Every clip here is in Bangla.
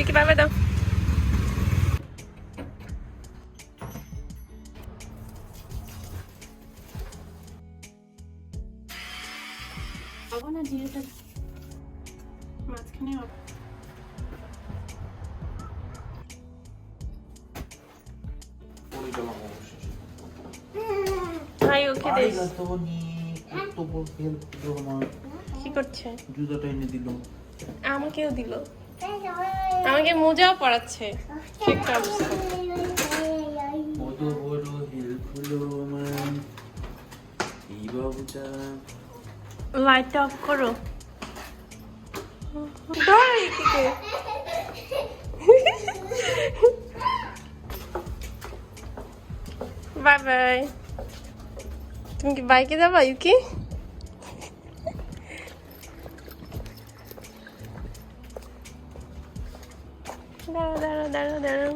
ইউকি বাবা দাও না জিরেটা মাঝখানে। হাই ওকে আমার কি করছে জুতাটা এনে দিল আমাকেও দিল আমাকে মোজাও পড়াচ্ছে একটা অবস্থা। লাইটটা অফ করো। বাই বাই তুমি কি বাইকে যাবা ইউকি? দাঁড়াও দাঁড়াও দাঁড়াও দাঁড়াও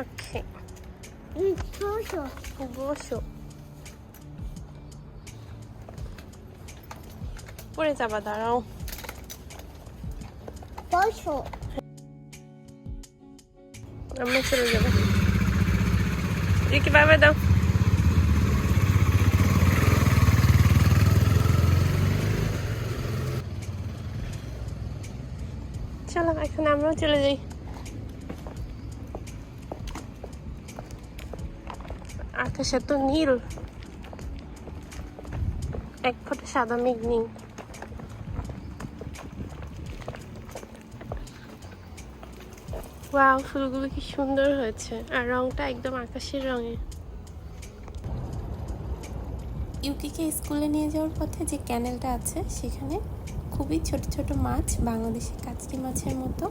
ওকে বসো পড়ে যাবা দাঁড়াও বসো আমরা চলে যাব ইউকি বাবা দাও চলো এখন আমরাও চলে যাই। আকাশে তো নীল। এক ফোঁটা সাদা মেঘ নেই। ওয়াও, ফুলগুলো কি সুন্দর হয়েছে। আর রংটা একদম আকাশের রঙে। ইউকিকে স্কুলে নিয়ে যাওয়ার পথে যে ক্যানেলটা আছে সেখানে খুবই ছোট ছোট মাছ বাংলাদেশের কাচকি মাছের মতো।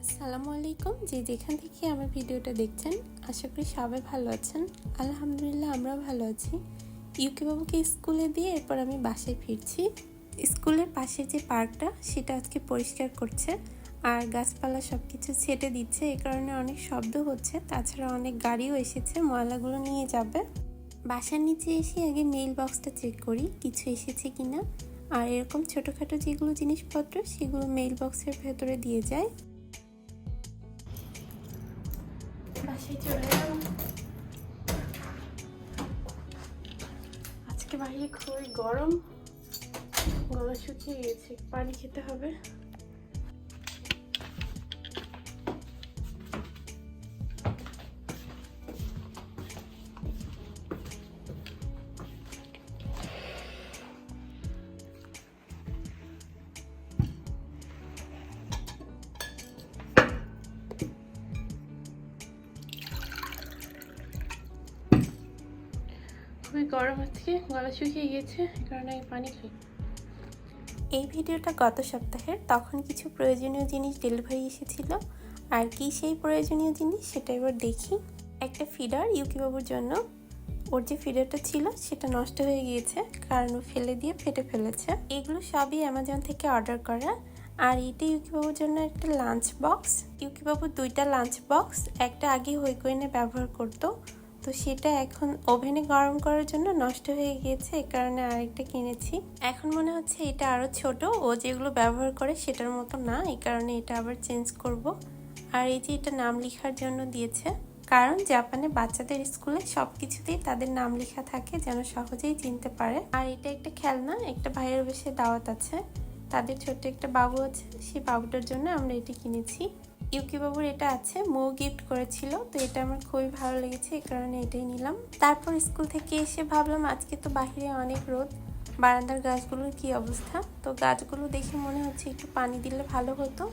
আসসালামু আলাইকুম। যে যেখান থেকে আমার ভিডিওটা দেখছেন, আশা করি সবাই ভালো আছেন। আলহামদুলিল্লাহ, আমরাও ভালো আছি। ইউকে বাবুকে স্কুলে দিয়ে এরপর আমি বাসায় ফিরছি। স্কুলের পাশে যে পার্কটা, সেটা আজকে পরিষ্কার করছে। আর গাছপালা সব কিছু ছেটে দিচ্ছে, এ কারণে অনেক শব্দ হচ্ছে। তাছাড়া অনেক গাড়িও এসেছে, ময়লাগুলো নিয়ে যাবে। বাসার নিচে এসে আগে মেইল বক্সটা চেক করি, কিছু এসেছে কিনা। আর এরকম ছোটোখাটো যেগুলো জিনিসপত্র, সেগুলো মেইল বক্সের ভেতরে দিয়ে যায় বাসায় চলে আজকে বাইরে খুবই গরম। গলা শুকিয়ে গেছে, পানি খেতে হবে। গরম আজকে গলা শুকিয়ে এই কারণে আমি পানি খাই। এই ভিডিওটা গত সপ্তাহের, তখন কিছু প্রয়োজনীয় জিনিস ডেলিভারি এসেছিল। আর কি সেই প্রয়োজনীয় জিনিস সেটা এবার দেখি। একটা ফিডার ইউকিবাবুর জন্য। ওর যে ফিডারটা ছিল, সেটা নষ্ট হয়ে গিয়েছে, কারণ ও ফেলে দিয়ে ফেটে ফেলেছে। এগুলো সবই অ্যামাজন থেকে অর্ডার করা। আর এটা ইউকিবাবুর জন্য একটা লাঞ্চ বক্স ইউকিবাবুর দুইটা লাঞ্চ বক্স একটা আগে হইকোয়েনে ব্যবহার করতো। তো সেটা এখন ওভেনে গরম করার জন্য নষ্ট হয়ে গিয়েছে এই কারণে আরেকটা কিনেছি। এখন মনে হচ্ছে এটা আরও ছোট, ও যেগুলো ব্যবহার করে সেটার মতো না এই কারণে এটা আবার চেঞ্জ করব। আর এই যে এটা নাম লেখার জন্য দিয়েছে, কারণ জাপানে বাচ্চাদের স্কুলে সব কিছুতেই তাদের নাম লেখা থাকে, যেন সহজেই চিনতে পারে। আর এটা একটা খেলনা, একটা ভাইয়ের বেশে দাওয়াত আছে, তাদের ছোট্ট একটা বাবু আছে সেই বাবুটার জন্য আমরা এটি কিনেছি। ইউকি বাবুর এটা আছে, মৌ গিফট করেছিল, তো এটা আমার খুবই ভালো লেগেছে, এই কারণে এটাই নিলাম। তারপর স্কুল থেকে এসে ভাবলাম, আজকে তো বাহিরে অনেক রোদ, বারান্দার গাছগুলোর কি অবস্থা? তো গাছগুলো দেখে মনে হচ্ছে একটু পানি দিলে ভালো হতো,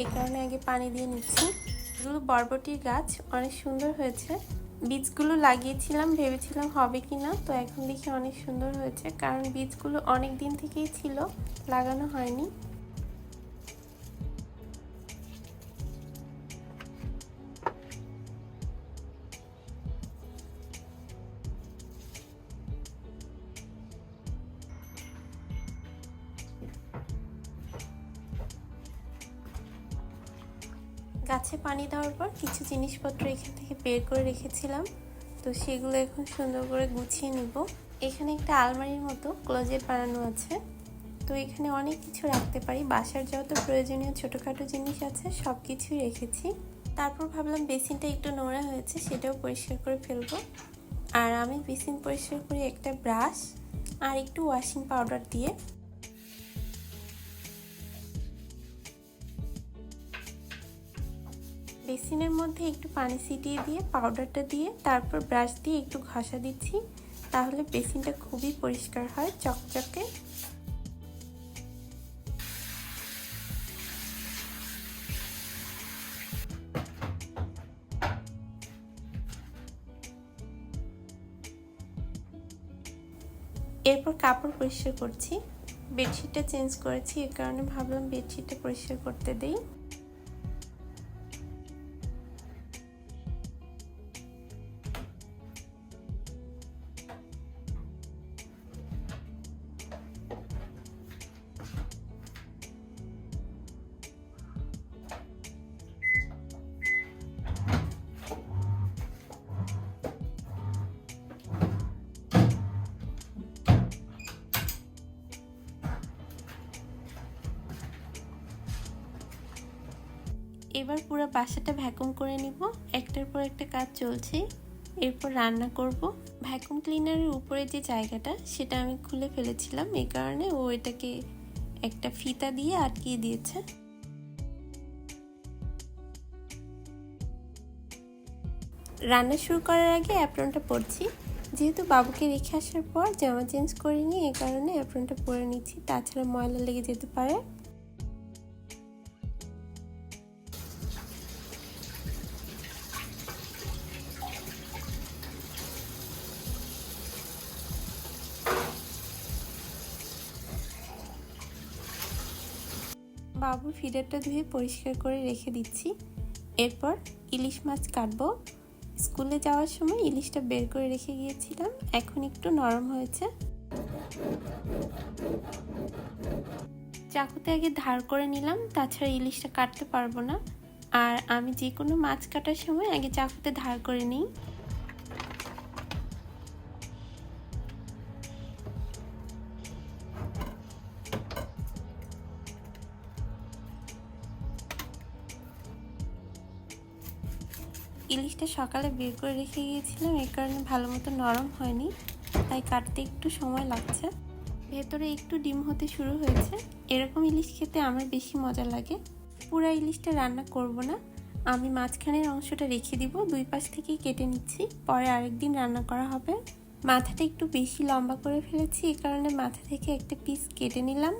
এই কারণে আগে পানি দিয়ে নিচ্ছি। এগুলো বরবটির গাছ, অনেক সুন্দর হয়েছে। বীজগুলো লাগিয়েছিলাম, ভেবেছিলাম হবে কি না, তো এখন দেখি অনেক সুন্দর হয়েছে, কারণ বীজগুলো অনেক দিন থেকেই ছিল, লাগানো হয়নি। গাছে পানি দেওয়ার পর কিছু জিনিসপত্র এখান থেকে বের করে রেখেছিলাম। তো সেগুলো এখন সুন্দর করে গুছিয়ে নিব। এখানে একটা আলমারির মতো ক্লোজেট বানানো আছে। তো এখানে অনেক কিছু রাখতে পারি। বাসার যত প্রয়োজনীয় ছোটোখাটো জিনিস আছে সব কিছুই রেখেছি। তারপর ভাবলাম বেসিনটা একটু নোংরা হয়েছে, সেটাও পরিষ্কার করে ফেলব। আর আমি বেসিন পরিষ্কার করি একটা ব্রাশ আর একটু ওয়াশিং পাউডার দিয়ে বেসিনের মধ্যে একটু পানি ছিটিয়ে দিয়ে, পাউডারটা দিয়ে, তারপর ব্রাশ দিয়ে একটু ঘষা দিচ্ছি। তাহলে বেসিনটা খুবই পরিষ্কার হয়, চকচকে। এরপর কাপড় পরিষ্কার করছি। বেডশিটটা চেঞ্জ করেছি, এ কারণে ভাবলাম বেডশিটটা পরিষ্কার করতে দেই। এবার পুরো বাসাটা ভ্যাকুম করে নিব। একটার পর একটা কাজ চলছে। এরপর রান্না করব। ভ্যাকুম ক্লিনারের উপরে যে জায়গাটা, সেটা আমি খুলে ফেলেছিলাম। এই কারণে ও এটাকে একটা ফিতা দিয়ে আটকিয়ে দিয়েছে। রান্না শুরু করার আগে অ্যাপ্রনটা পরছি। যেহেতু বাবুকে রেখে আসার পর জামা চেঞ্জ করিনি, এই কারণে অ্যাপ্রনটা পরে নিচ্ছি। তাছাড়া ময়লা লেগে যেতে পারে। ফিডারটা ধুয়ে পরিষ্কার করে রেখে দিচ্ছি। এরপর ইলিশ মাছ কাটবো। স্কুলে যাওয়ার সময় ইলিশটা বের করে রেখে গিয়েছিলাম। এখন একটু নরম হয়েছে। চাকুতে আগে ধার করে নিলাম, তাছাড়া ইলিশটা কাটতে পারব না। আর আমি যে কোনো মাছ কাটার সময় আগে চাকুতে ধার করে নিই। ইলিশটা সকালে বের করে রেখে গিয়েছিলাম এই কারণে ভালো মতো নরম হয়নি, তাই কাটতে একটু সময় লাগছে। ভেতরে একটু ডিম হতে শুরু হয়েছে, এরকম ইলিশ খেতে আমার বেশি মজা লাগে। পুরো ইলিশটা রান্না করব না, আমি মাঝখানের অংশটা রেখে দিব, দুই পাশ থেকেই কেটে নিচ্ছি, পরে আরেকদিন রান্না করা হবে। মাথাটা একটু বেশি লম্বা করে ফেলেছি এই কারণে মাথা থেকে একটা পিস কেটে নিলাম।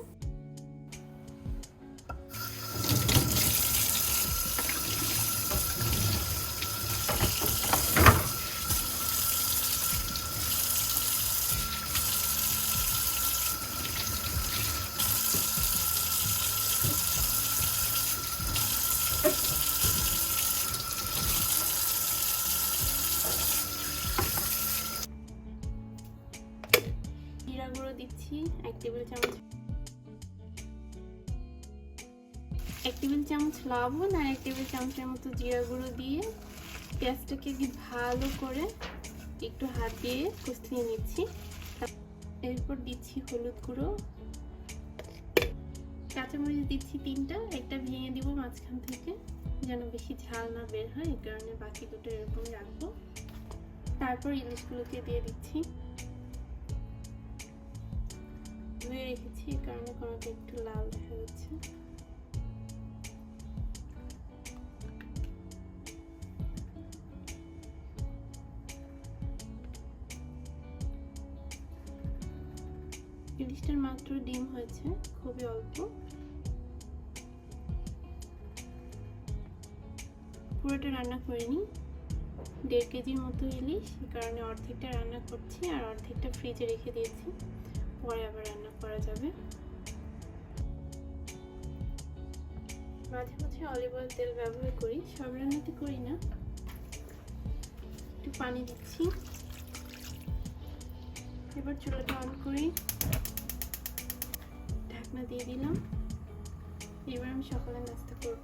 টেবিল চামচ এক টেবিল চামচ লবণ আর এক টেবিল চামচের মতো জিরা গুঁড়ো দিয়ে পেঁয়াজটাকে ভালো করে একটু হাত দিয়ে কষিয়ে নিচ্ছি। এরপর দিচ্ছি হলুদ গুঁড়ো। কাঁচামরিচ দিচ্ছি তিনটা, একটা ভেঙে দিব মাঝখান থেকে যেন বেশি ঝাল না বের হয়, এই কারণে বাকি দুটো এরকম রাখব। তারপর ইলিশগুলোকে দিয়ে দিচ্ছি। ধুয়ে রেখেছি, এই কারণে কোনোটা একটু লাল দেখা যাচ্ছে। ইলিশটার মাত্র ডিম হয়েছে, খুবই অল্প। পুরোটা রান্না করিনি দেড় কেজির মতো ইলিশ কারণে অর্ধেকটা রান্না করছি আর অর্ধেকটা ফ্রিজে রেখে দিয়েছি। পরে আবার রান্না করা যাবে। মাঝে মাঝে অলিভ অয়েল তেল ব্যবহার করি সব রান্নাতে করি না। একটু পানি দিচ্ছি। এবার চুলাটা অন করি। ঢাকনা দিয়ে দিলাম। এবার আমি সকালে নাস্তা করব।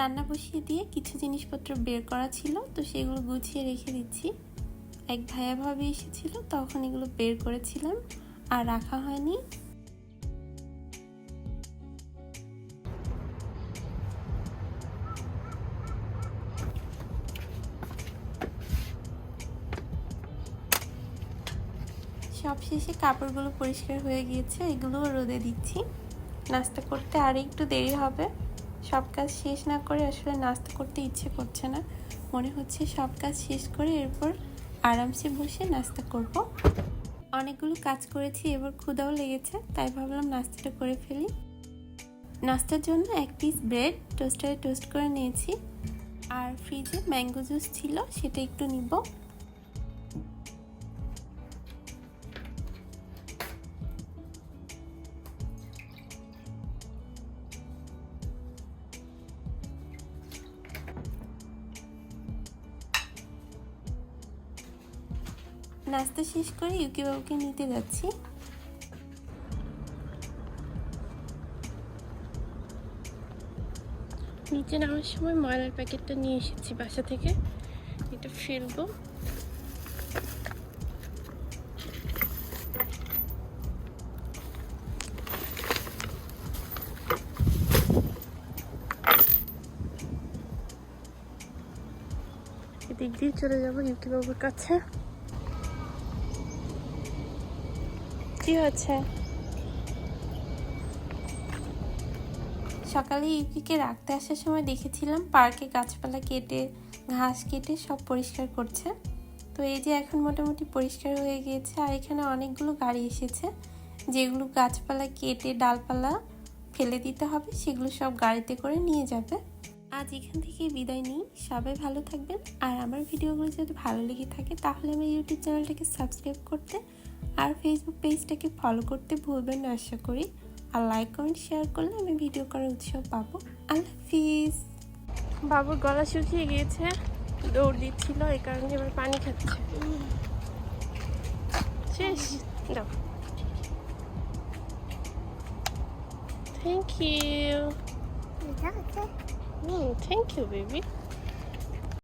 রান্না বসিয়ে দিয়ে কিছু জিনিসপত্র বের করা ছিল, তো সেগুলো গুছিয়ে রেখে দিচ্ছি। এক ভাইয়া ভাবি এসেছিল, তখন এগুলো বের করেছিলাম, আর রাখা হয়নি। সব শেষে কাপড়গুলো পরিষ্কার হয়ে গিয়েছে, এগুলোও রোদে দিচ্ছি। নাস্তা করতে আর একটু দেরি হবে। সব কাজ শেষ না করে আসলে নাস্তা করতে ইচ্ছে করছে না। মনে হচ্ছে সব কাজ শেষ করে এরপর আরামসে বসে নাস্তা করব। অনেকগুলো কাজ করেছি, এবার ক্ষুদাও লেগেছে, তাই ভাবলাম নাস্তাটা করে ফেলি। নাস্তার জন্য এক পিস ব্রেড টোস্টারে টোস্ট করে নিয়েছি। আর ফ্রিজে ম্যাঙ্গো জুস ছিল, সেটা একটু নিব। নাস্তা শেষ করে ইউকি বাবুকে নিতে যাচ্ছি। নিচে নামার সময় ময়লার প্যাকেটটা নিয়ে এসেছি বাসা থেকে। এটা ফেলব। এদিক দিয়ে চলে যাব ইউকি বাবুর কাছে। কি হচ্ছে। সকালে ইউকিকে রাখতে আসার সময় দেখেছিলাম পার্কে গাছপালা কেটে, ঘাস কেটে সব পরিষ্কার করছে। তো এই যে এখন মোটামুটি পরিষ্কার হয়ে গিয়েছে আর এখানে অনেকগুলো গাড়ি এসেছে। যেগুলো গাছপালা কেটে ডালপালা ফেলে দিতে হবে, সেগুলো সব গাড়িতে করে নিয়ে যাবে। আজ এখান থেকে বিদায় নিই। সবাই ভালো থাকবেন। আর আমার ভিডিওগুলো যদি ভালো লেগে থাকে, তাহলে আমার ইউটিউব চ্যানেলটাকে সাবস্ক্রাইব করতে আর ফেসবুক পেজটাকে ফলো করতে ভুলবেন না আশা করি। আর লাইক কমেন্ট শেয়ার করলে আমি ভিডিও করার উৎসাহ পাবো। আল্লাহ হাফিজ। বাবুর গলা শুকিয়ে গিয়েছে। দৌড় দিচ্ছিল এই কারণে এবার পানি খাচ্ছে। শেষ। দাও। Thank you hmm thank you baby